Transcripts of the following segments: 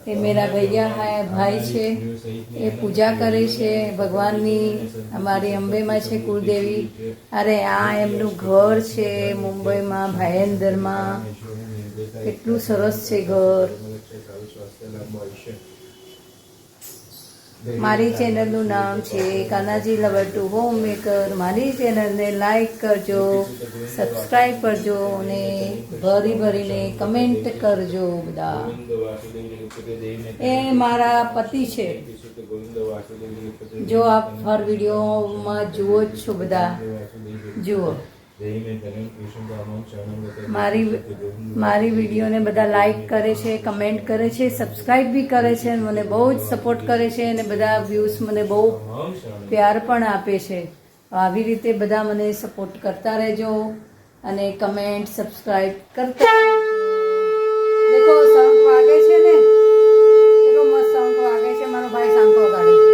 એ મેરા ભૈયા હા ભાઈ છે એ પૂજા કરે છે ભગવાનની અમારી અંબેમાં છે કુળદેવી. અરે આ એમનું ઘર છે મુંબઈમાં ભાયંદરમાં. કેટલું સરસ છે ઘર. મારી ચેનલનું નામ છે Kanaji lover to home maker. મારી ચેનલને લાઈક કરજો સબસ્ક્રાઈબ કરજો અને ભરી ભરીને કમેન્ટ કરજો બધા. એ મારા પતિ છે. જો આપ હર વિડીયોમાં જુઓ જ છો બધા. જુઓ. મારી મારી વિડીયોને બધા લાઈક કરે છે. કમેન્ટ કરે છે સબસ્ક્રાઈબ બી કરે છે મને બહુ જ સપોર્ટ કરે છે અને બધા વ્યૂઝ મને બહુ પ્યાર પણ આપે છે. આવી રીતે બધા મને સપોર્ટ કરતા રહેજો અને કમેન્ટ સબસ્ક્રાઇબ કરતા રહેજો દેખો શંખ વાગે છે ને કેટલો મસ્ત શંખ વાગે છે મારો ભાઈ શંખ વગાડે છે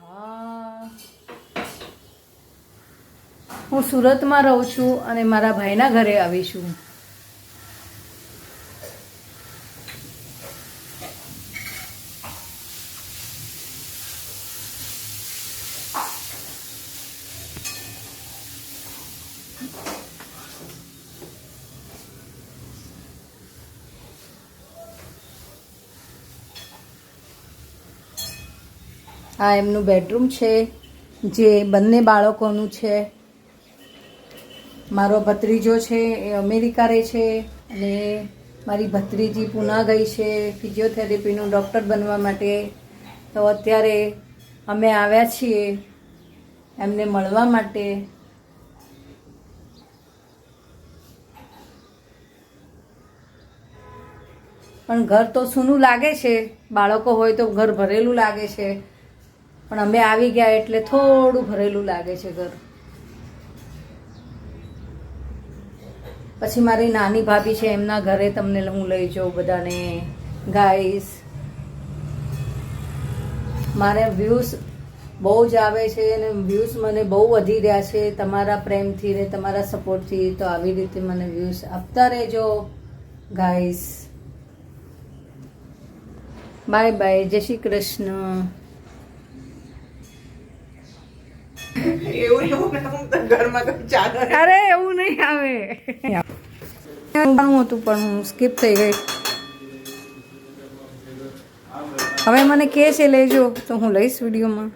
હા. હું સુરતમાં રહું છું અને મારા ભાઈના ઘરે આવી છું. આ એમનું બેડરૂમ છે, જે બંને બાળકોનું છે. મારો ભત્રીજો છે, એ અમેરિકા રહે છે અને મારી ભત્રીજી પૂના ગઈ છે, ફિઝિયોથેરેપીનું ડૉક્ટર બનવા માટે. તો અત્યારે અમે આવ્યા છીએ એમને મળવા માટે. પણ ઘર તો સૂનું લાગે છે, બાળકો હોય તો ઘર ભરેલું લાગે છે. પણ અમે આવી ગયા એટલે થોડું ભરેલું લાગે છે ઘર. પછી મારી નાની ભાભી છે, એમના ઘરે તમને હું લઈ જાઉં બધાને. ગાઈસ મારે વ્યૂઝ બહુ જ આવે છે અને વ્યૂઝ મને બહુ વધી રહ્યા છે. તમારા પ્રેમથી ને તમારા સપોર્ટથી તો આવી રીતે મને વ્યૂઝ આપતા રહેજો. ગાઈસ બાય બાય જય શ્રી કૃષ્ણ. અરે એવું નહીં આવે. ભણવું હતું પણ હું સ્કીપ થઈ ગઈ. હવે મને કે છે, લેજો. તો હું લઈશ વિડીયોમાં.